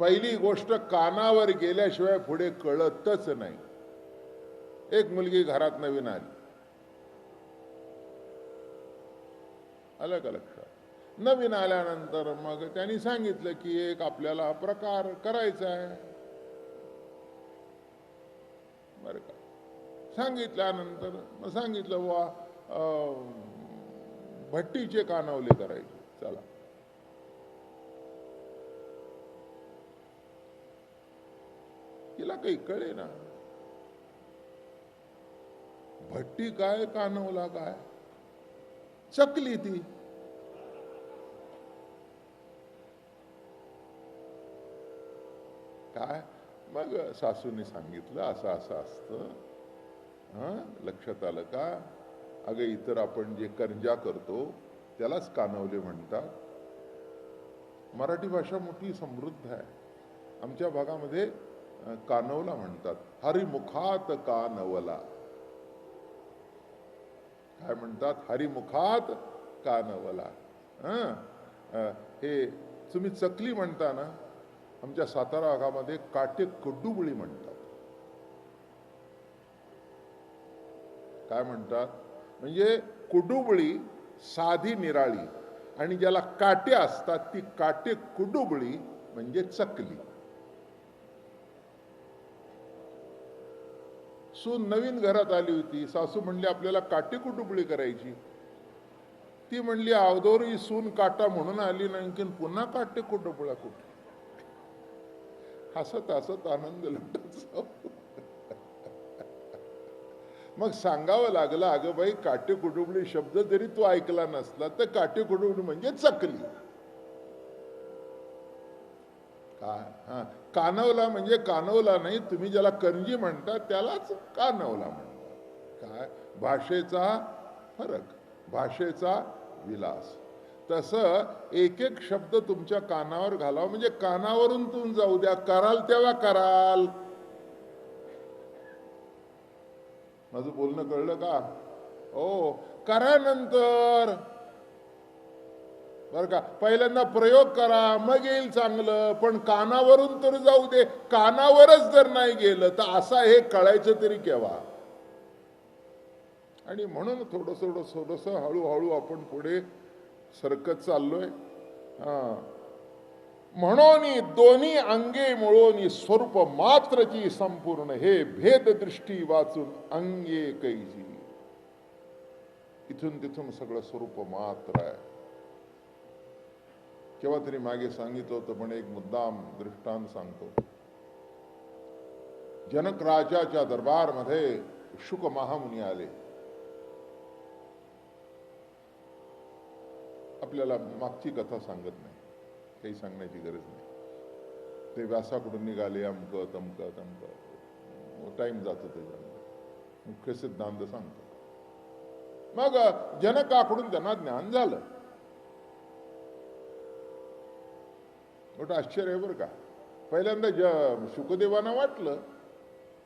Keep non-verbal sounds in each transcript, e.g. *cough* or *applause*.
पहिली गोष्ट कानावर गेल्याशिवाय पुढे कळतच नाही. एक मुलगी घरात नवीन आली. आलं का लक्षात? नवीन आल्यानंतर मग त्यांनी सांगितलं की एक आपल्याला प्रकार करायचा आहे. बरं का. सांगितल्यानंतर मग सांगितलं बुवा भट्टीचे कानावले करायचे. चला. तिला काही कळे ना. भट्टी काय कानवला काय? चकली ती. काय? मग सासूने सांगितलं असं असं असतं. हा? लक्षात आलं का? अगं इतर आपण जे करंजा करतो त्यालाच कानवले म्हणतात. मराठी भाषा मोठी समृद्ध आहे. आमच्या भागामध्ये कानवला म्हणतात. हरिमुखात कानवला. काय म्हणतात? हरिमुखात कानवला. हे? तुम्ही चकली म्हणता ना आमच्या सातारा भागामध्ये काटे कडुबळी म्हणतात. काय म्हणतात? म्हणजे कुडुबळी साधी निराळी. आणि ज्याला काटे असतात ती काटे कुडुबळी म्हणजे चकली. सून नवीन घरात आली होती. सासू म्हणली आपल्याला काटी कुटुबळी करायची? ती म्हणली अवधोरी सून काटा म्हणून आली नाही आणखीन पुन्हा काटे कुटुबळा कुठे हसत हसत आनंद लुटत मग सांगावं लागलं अगं बाई काटे कुटुंबली शब्द जरी तू ऐकला नसला तर काटे कुटुंबली म्हणजे चकली. काय? हा. कानवला म्हणजे कानवला नाही तुम्ही ज्याला कंजी म्हणता त्यालाच कानवला म्हणतात काय? भाषेचा फरक भाषेचा विलास. तसं एक एक शब्द तुमच्या कानावर घालावा म्हणजे कानावरून तुम्ही जाऊ द्या कराल तेव्हा कराल. माझं बोलणं कळलं का? हो करा नंतर. बर का? पहिल्यांदा प्रयोग करा मग येईल चांगलं. पण कानावरून तर जाऊ दे. कानावरच जर नाही गेलं तर असा हे कळायचं तरी केव्हा? आणि म्हणून थोडस थोडस थोडस हळूहळू आपण पुढे सरकत चाललोय. हा. म्हणून दोन्ही अंगे मिळून स्वरूप मात्रची संपूर्ण हे भेद दृष्टी वाचून अंगे कैजी. इथून तिथून सगळं स्वरूप मात्र आहे. केव्हा तरी मागे सांगितलं होतं पण एक मुद्दाम दृष्टांत सांगतो. जनक राजाच्या दरबारमध्ये शुक महामुनी आले. आपल्याला मागची कथा सांगत नाही. काही सांगण्याची गरज नाही. ते व्यासाकडून निघाले अमक तमक तमक. टाइम जातो त्याच्यामध्ये. मुख्य सिद्धांत सांगतो. मग जनकाकडून त्यांना ज्ञान झालं. मोठं आश्चर्य आहे बरं का. पहिल्यांदा ज शुकदेवांना वाटलं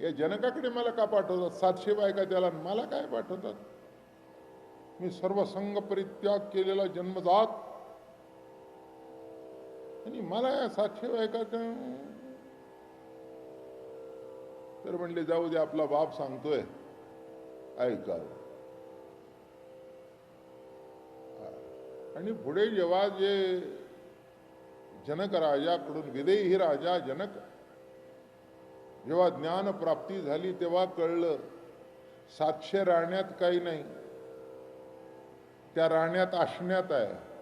या जनकाकडे मला का पाठवतात? सातशे बायका त्याला मला काय पाठवतात? मी सर्व संघ परित्याग केलेला जन्मजात. आणि मला या सातशे बायका तर म्हणले जाऊ दे आपला बाप सांगतोय. ऐका. आणि पुढे जेव्हा जे जनक राजाकडून विदेही राजा जनक. जेव्हा ज्ञान प्राप्ती झाली तेव्हा कळलं सातशे राहण्यात काही नाही. त्या राहण्यात असण्यात आहे.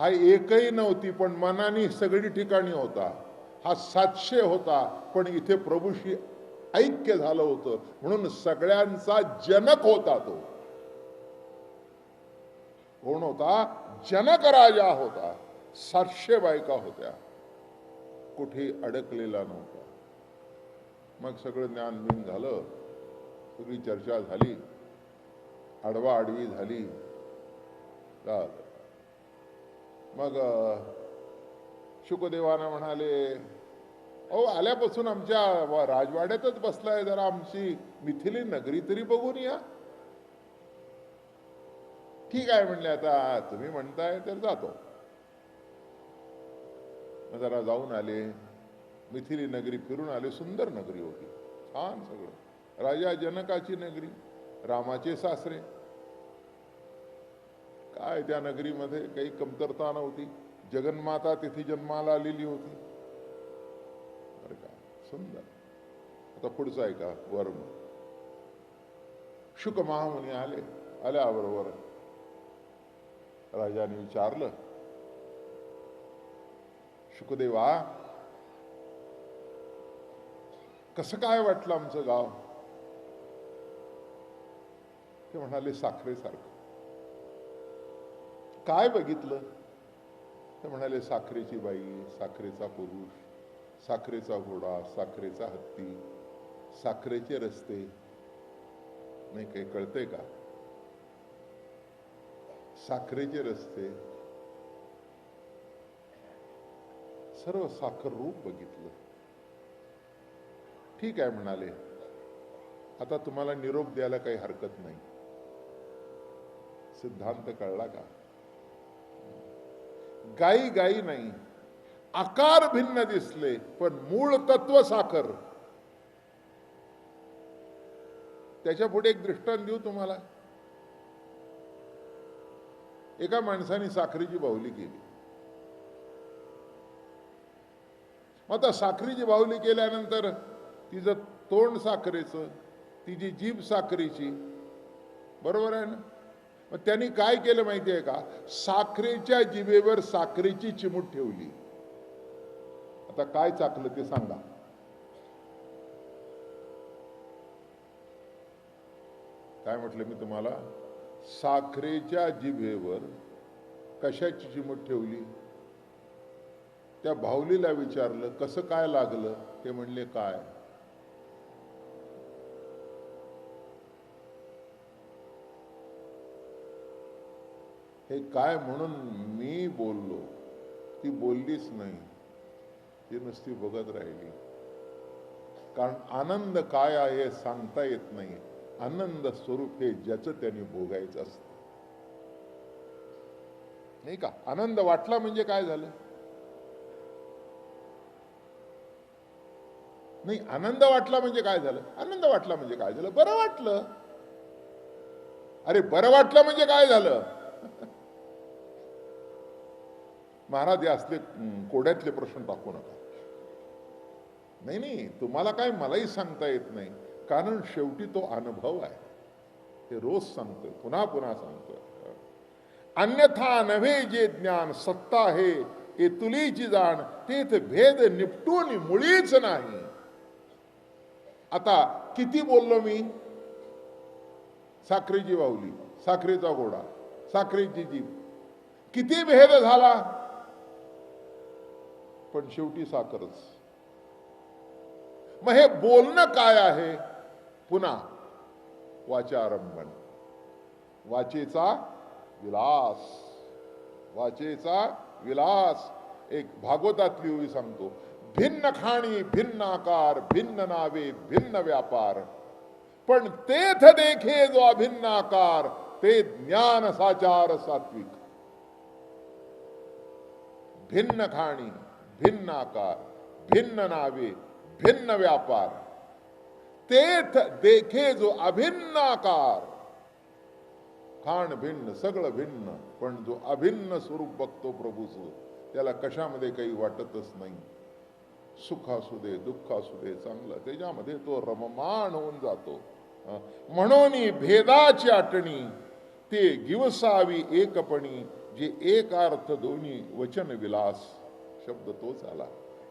हा एकही नव्हती पण मनाने सगळी ठिकाणी होता. हा सातशे होता पण इथे प्रभूशी ऐक्य झालं होतं. म्हणून सगळ्यांचा जनक होता तो. कोण होता? जनक राजा होता सातशे बायका होत्या. कुठे अडकलेला नव्हता. मग सगळं ज्ञान बिन झालं सगळी चर्चा झाली आडवा आडवी झाली. मग शुकदेवानं म्हणाले अहो आल्यापासून आमच्या राजवाड्यातच बसलाय जरा आमची मिथिली नगरी तरी बघून या. ठीक आहे म्हणले आता तुम्ही म्हणताय तर जातो. मग जरा जाऊन आले. मिथिली नगरी फिरून आले सुंदर नगरी होती. छान सगळं. राजा जनकाची नगरी रामाचे सासरे. काय त्या नगरीमध्ये काही कमतरता नव्हती. जगन्माता तिथे जन्माला आलेली होती. बरं का सुंदर. आता पुढचं आहे का वर्म शुक महामुनी आले आल्याबरोबर राजाने विचारलं शुकदेवा कसं काय वाटलं आमचं गाव? ते म्हणाले साखरेसारखं. काय बघितलं? ते म्हणाले साखरेची बाई साखरेचा पुरुष साखरेचा घोडा साखरेचा हत्ती साखरेचे रस्ते. नाही काही कळतंय का? साखरेचे रस्ते. सर्व साखर रूप बघितलं. ठीक आहे म्हणाले. आता तुम्हाला निरोप द्यायला काही हरकत नाही. सिद्धांत कळला का? गाई गाई नाही. आकार भिन्न दिसले पण मूळ तत्व साखर. त्याच्या पुढे एक दृष्टांत देऊ तुम्हाला. एका माणसाने साखरेची बाहुली केली. मग आता साखरेची बाहुली केल्यानंतर तिचं तोंड साखरेचं तिची जीभ साखरेची. बरोबर आहे ना? मग त्यांनी काय केलं माहिती आहे का? साखरेच्या जिभेवर साखरेची चिमूट ठेवली. आता काय चाकलं ते सांगा. काय म्हटलं मी तुम्हाला? साखरेच्या जिभेवर कशाची चिमट ठेवली? त्या भाऊलीला विचारलं कसं काय लागलं? ते म्हणले काय? हे काय म्हणून मी बोललो? ती बोललीच नाही. ती नुसती बघत राहिली. कारण आनंद काय आहे सांगता येत नाही. आनंद स्वरूप हे ज्याचं त्यांनी भोगायचं असतं. नाही का? आनंद वाटला म्हणजे काय झालं? नाही आनंद वाटला म्हणजे काय झालं? आनंद वाटला म्हणजे काय झालं? बरं वाटलं. अरे बरं वाटलं म्हणजे काय झालं? *laughs* महाराज हे असले कोड्यातले प्रश्न टाकू नका. नाही नाही तुम्हाला काय मलाही सांगता येत नाही. कारण शेवटी तो अनुभव आहे. ते रोज सांगतोय पुन्हा पुन्हा सांगतोय. अन्यथा नव्हे जे ज्ञान सत्ता आहे हे तुलीची जाण तेथ भेद निपटून मुळीच नाही. आता किती बोललो मी? साखरेची बाहुली साखरेचा घोडा साखरेची जीभ. किती भेद झाला? पण शेवटी साखरच. मग हे बोलणं काय आहे? पुन्हा वाचारंभन वाचेचा विलास. वाचेचा विलास. एक भागवतातली ओळी सांगतो. भिन्न खाणी भिन्न आकार भिन्न नावे भिन्न व्यापार. पण तेथ देखे जो अभिन्न आकार ते ज्ञान साचार सात्विक. भिन्न खाणी भिन्न आकार भिन्न नावे भिन्न व्यापार. तेथ देखे जो अभिन्न आकार खाण भिन्न सगळं भिन्न पण जो अभिन्न स्वरूप बघतो प्रभूचं त्याला कशामध्ये काही वाटतच नाही. सुख असू दे दुःख असू दे चांगलं त्याच्यामध्ये तो रममाण होऊन जातो. म्हणून भेदाची आटणी ते गिवसावी एकपणी जे एक अर्थ दोन्ही वचन विलास शब्द तोच आला.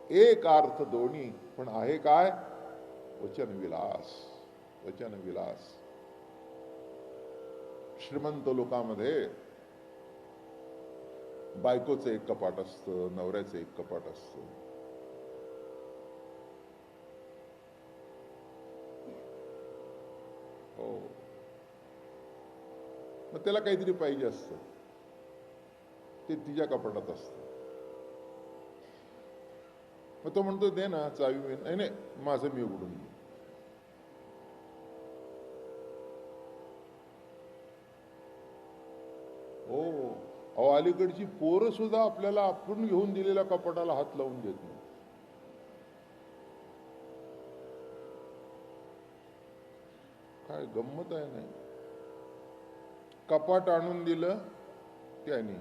एक अर्थ दोन्ही पण आहे काय? वचन विलास वचन विलास। श्रीमंत लोकांमध्ये बायकोचं एक कपाट असतं नवऱ्याचं एक कपाट असतं. हो. मग त्याला काहीतरी पाहिजे असतं. ते तिच्या कपाटात असतं. मग तो म्हणतो दे ना चावी नाही नाही माझं मी उघडून घे हो अहो अलीकडची पोरं सुद्धा आपल्याला आपण घेऊन दिलेल्या कपाटाला हात लावून देत नाही काय गंमत आहे नाही? कपाट आणून दिलं त्याने.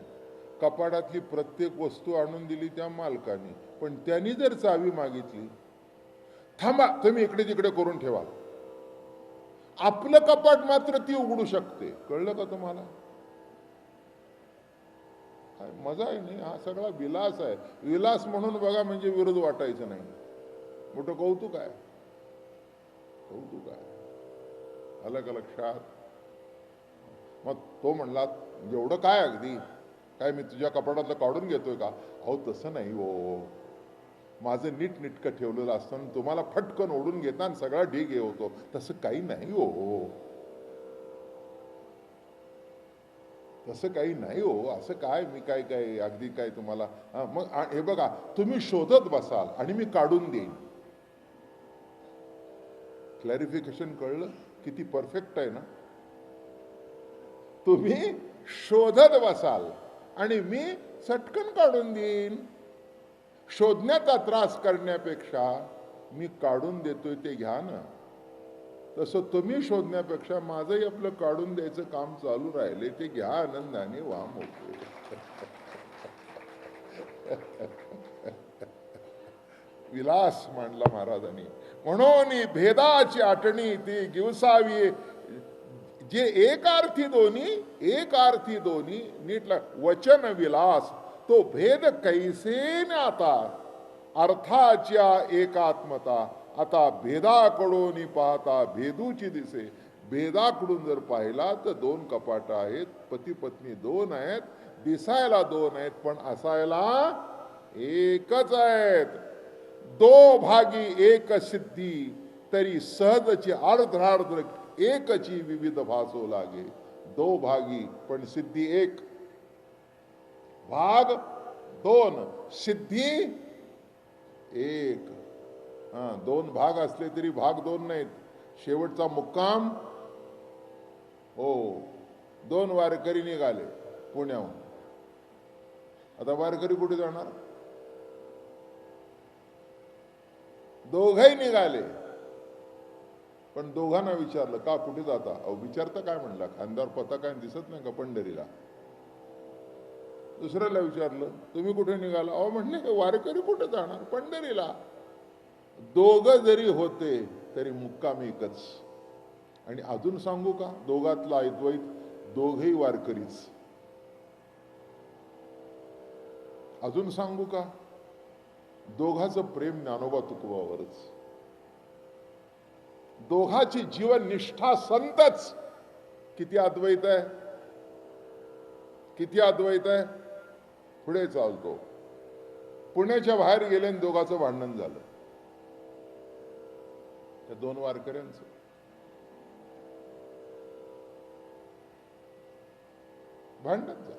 कपाटातली प्रत्येक वस्तू आणून दिली त्या मालकाने. पण त्यांनी जर चावी मागितली थांबा तुम्ही इकडे तिकडे करून ठेवा. आपलं कपाट मात्र ती उघडू शकते. कळलं का तुम्हाला? काय मजा आहे नाही हा सगळा विलास आहे. विलास म्हणून बघा म्हणजे विरोध वाटायचं नाही. मोठं कौतुक आहे. कौतुक आहे. आलं का लक्षात मग तो म्हणला एवढं काय अगदी? काय मी तुझ्या कपाटातलं काढून घेतोय का? अहो तसं नाही हो. माझं नीट निटकं ठेवलेलं असतं तुम्हाला फटकन ओढून घेता आणि सगळा ढीग हे होतो. तसं काही नाही हो. तसं काही नाही हो असं काय मी काय काय अगदी काय तुम्हाला मग हे बघा तुम्ही शोधत बसाल आणि मी काढून देईन. क्लॅरिफिकेशन कळलं? किती परफेक्ट आहे ना? तुम्ही शोधत बसाल आणि मी चटकन काढून देईन. शोधण्याचा त्रास करण्यापेक्षा मी काढून देतोय ते घ्या ना. तसं तुम्ही शोधण्यापेक्षा माझंही आपलं काढून द्यायचं काम चालू राहिले ते घ्या आनंदाने वा मोकळे विलास मांडला महाराजांनी. म्हणून भेदाची आठणी ती गिवसावी. जे एक अर्थी दोन्ही एक अर्थी दोन्ही नीटला वचन विलास तो भेद कैसे आता? अर्थाच्या एकात्मता. आता भेदाकडून पाहता भेदूची दिसे. भेदाकडून जर पाहिला तर दोन कपाट आहेत पती पत्नी दोन आहेत दिसायला दोन आहेत पण असायला एकच आहेत. दो भागी एक सिद्धी तरी सहजची अर्धार्ध एकची विविध भासो लागे. दो भागी पण सिद्धी एक. भाग दोन सिद्धी एक. हा दोन भाग असले तरी भाग दोन नाहीत. शेवटचा मुक्काम हो दोन वारकरी निघाले पुण्याहून. आता वारकरी कुठे जाणार? दोघही निघाले. पण दोघांना विचारलं का कुठे जाता? अहो विचारता काय म्हणला? खांद्यावर पता काय दिसत नाही का पंढरीला? दुसऱ्याला विचारलं तुम्ही कुठे निघाला? अहो म्हणले वारकरी कुठे जाणार? पंढरीला. दोघ जरी होते तरी मुक्काम एकच. आणि अजून सांगू का? दोघातला अद्वैत दोघही वारकरीच. अजून सांगू का? दोघाचं प्रेम ज्ञानोबा तुकोबावरच. दोघाची जीवन निष्ठा संतच. किती अद्वैत आहे? किती अद्वैत आहे? पुढे चालतो. पुण्याच्या बाहेर गेले आणि दोघाचं भांडण झालं. या दोन वारकऱ्यांचं. भांडण झालं.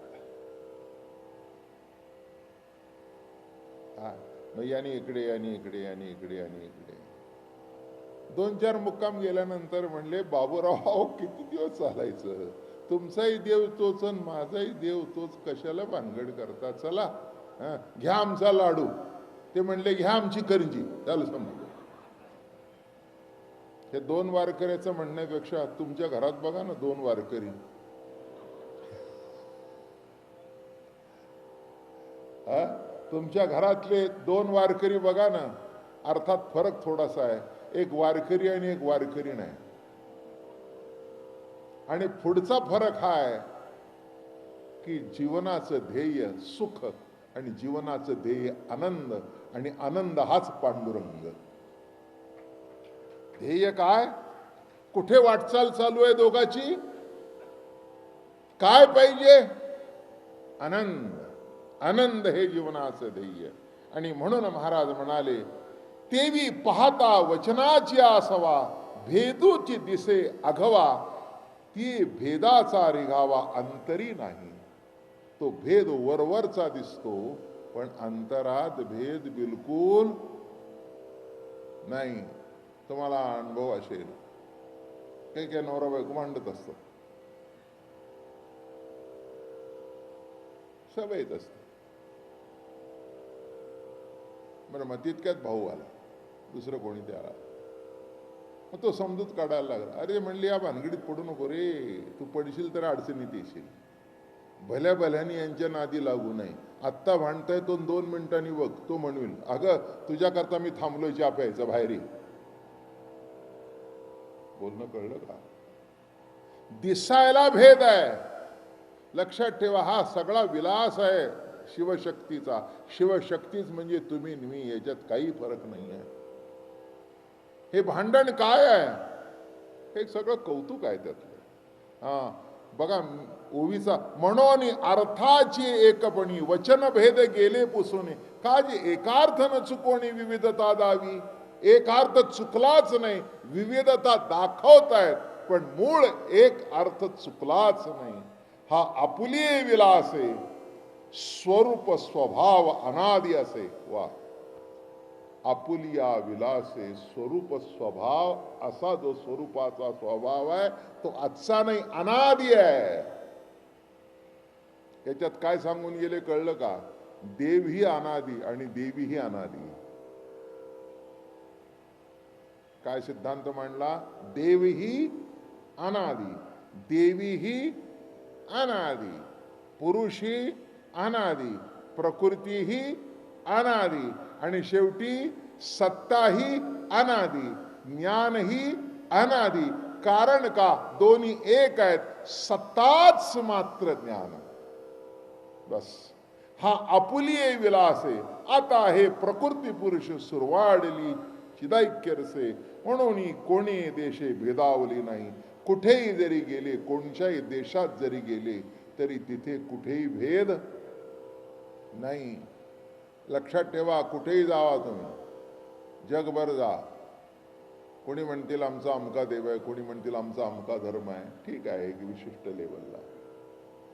हा मग याने इकडे याने इकडे याने इकडे याने इकडे. दोन चार मुक्काम गेल्यानंतर म्हणले बाबूराव किती दिवस चालायचं? तुमचाही देव तोच आणि माझाही देव तोच. कशाला भानगड करता? चला घ्या आमचा लाडू. ते म्हणले घ्या आमची करंजी. झालं समजा हे दोन वारकऱ्याचं म्हणण्यापेक्षा तुमच्या घरात बघा ना दोन वारकरी. हा? तुमच्या घरातले दोन वारकरी बघा ना अर्थात फरक थोडासा आहे. एक वारकरी आणि एक वारकरी नाही. आणि पुढचा फरक हा आहे की जीवनाचं ध्येय सुख आणि जीवनाचं ध्येय आनंद आणि आनंद हाच पांडुरंग. ध्येय काय कुठे वाटचाल चालू आहे दोघाची? काय पाहिजे? आनंद. आनंद हे जीवनाचं ध्येय. आणि म्हणून महाराज म्हणाले तेवी पाहता वचनाची आसवा भेदूची दिसे अघवा ती भेदाचा रिघावा अंतरी नाही. तो भेद वरवरचा दिसतो पण अंतरात भेद बिलकुल नाही. तुम्हाला अनुभव असेल. काही काही नवरा बायको मांडत असतात. येत असतं बरं मग तितक्यात भाऊ आला. दुसरं कोणी ते आला. मग तो समजूत काढायला लागला. अरे म्हणली या भानगडीत पडू नको रे. तू पडशील तर अडचणीत येशील. भल्या भल्यानी यांच्या नादी लागू नये. आत्ता भांडताय तो दोन मिनिटांनी बघ. तो म्हणवेल अगं तुझ्याकरता मी थांबलोय चा प्यायचा बाहेर बोलणं कळलं का? दिसायला भेद आहे. लक्षात ठेवा हा सगळा विलास आहे शिवशक्तीचा. शिवशक्तीच म्हणजे तुम्ही मी याच्यात काही फरक नाही आहे हे भांडण काय आहे? हे सगळं कौतुक आहे त्यातलं. हा बघा ओवीचा म्हणून अर्थाची एकपणी वचन भेद गेले पुसून का जे एकार्थ न चुकोणी विविधता दावी. एकार्थ चुकलाच नाही विविधता दाखवतायत पण मूळ एक अर्थ चुकलाच नाही. हा आपुली विलास आहे स्वरूप स्वभाव अनादि असे. वा. आपुलिया विलासे स्वरूप स्वभाव असा जो स्वरूपाचा स्वभाव आहे तो आजचा नाही अनादि आहे. याच्यात काय सांगून गेले कळलं का? देव ही अनादी आणि देवी ही अनादी. काय सिद्धांत मांडला? देव ही अनादी. देवी ही अनादी. पुरुष ही अनादी. प्रकृती ही अनादी. आणि शेवटी सत्ता ही अनादी. ज्ञान ही अनादी. कारण का? दोन्ही एक आहेत. सत्ताच मात्र ज्ञान. बस. हा आपुलिये विलास आहे. आता हे प्रकृती पुरुष सुरवाडली. चिदाइक्यरसे म्हणून कोणी देशे भेदावली नाही. कुठेही जरी गेले कोणत्याही देशात जरी गेले तरी तिथे कुठेही भेद नाही. लक्षात ठेवा कुठेही जावा तुम्ही. जगभर जा. कोणी म्हणतील आमचा अमका देव आहे. कोणी म्हणतील आमचा अमका धर्म आहे. ठीक आहे एक विशिष्ट लेवलला.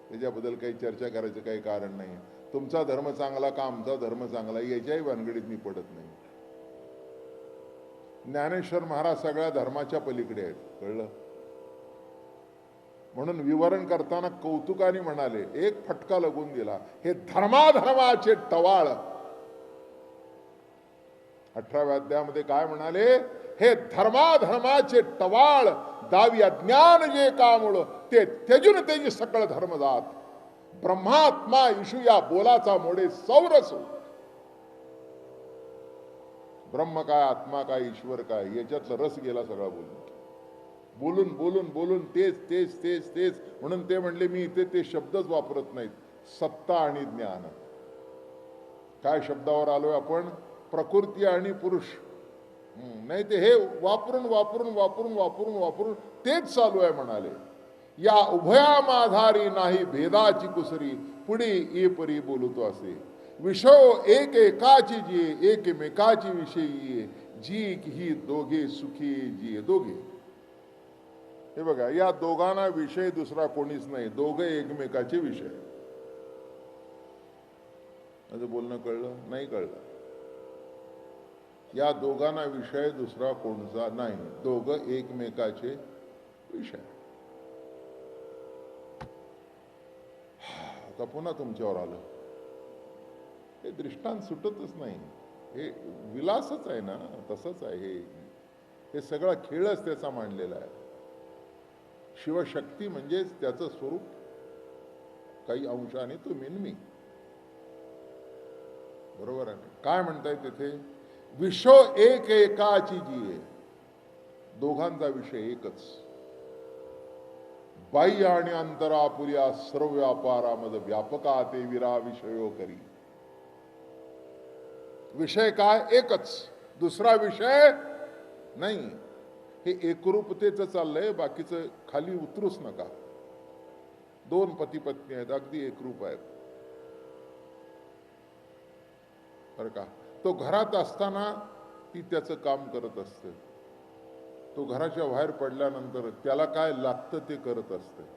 त्याच्याबद्दल काही चर्चा करायचं काही कारण नाही. तुमचा धर्म चांगला का आमचा धर्म चांगला याच्याही भानगडीत मी पडत नाही. ज्ञानेश्वर महाराज सगळ्या धर्माच्या पलीकडे आहेत कळलं? म्हणून विवरण करताना कौतुकाने म्हणाले एक फटका लगून दिला हे धर्माधर्माचे टवाळ. अठराव्या अध्यायामध्ये काय म्हणाले? हे धर्माधर्माचे टवाळ दावी अज्ञान जे कामुळ ते त्यजून तेजी सकळ धर्म जात ब्रह्मात्मा इशू या बोलाचा मोडे सौरसो. ब्रह्म काय आत्मा काय ईश्वर काय याच्यातला रस गेला सगळा बोलून. बोलून बोलून बोलून तेच तेच तेच तेच. म्हणून ते म्हणले मी इथे ते शब्दच वापरत नाहीत. सत्ता आणि ज्ञान. काय शब्दावर आलोय आपण? प्रकृती आणि पुरुष. हम्म, नाही ते हे वापरून वापरून वापरून वापरून वापरून तेच चालू आहे म्हणाले. या उभया माधारी नाही भेदाची कुसरी पुढे ये परी बोलतो असे. विषय एक एकाची जी एकमेकाची विषयी ये, जी ही दोघे सुखी जी दोघे. हे बघा या दोघांना विषय दुसरा कोणीच नाही. दोघे एकमेकाचे विषय. माझं बोलणं कळलं? नाही कळलं. या दोघांना विषय दुसरा कोणचा नाही. दोघं एकमेकाचे विषय. आता पुन्हा तुमच्यावर आलं. हे दृष्टांत सुटतच नाही. हे विलासच आहे ना तसंच आहे हे. सगळा खेळच त्याचा मांडलेला आहे. शिवशक्ती म्हणजेच त्याचं स्वरूप. काही अंशाने तुम्ही मिनमी. बरोबर आहे. काय म्हणताय तिथे? विश्व एक एकाची जी आहे दोघांचा विषय एकच. बाह्य आणि अंतरापुर्या सर्व व्यापारामध्ये व्यापका ते विरा विषयो करी. विषय काय एकच. दुसरा विषय नाही. हे एकरूपतेचं चाललंय बाकीचं खाली उतरूच नका. दोन पती पत्नी आहेत अगदी एकरूप आहेत. बरं का? तो घरात असताना ती त्याचं काम करत असते. तो घराच्या बाहेर पडल्यानंतर त्याला काय लागतं ते करत असते.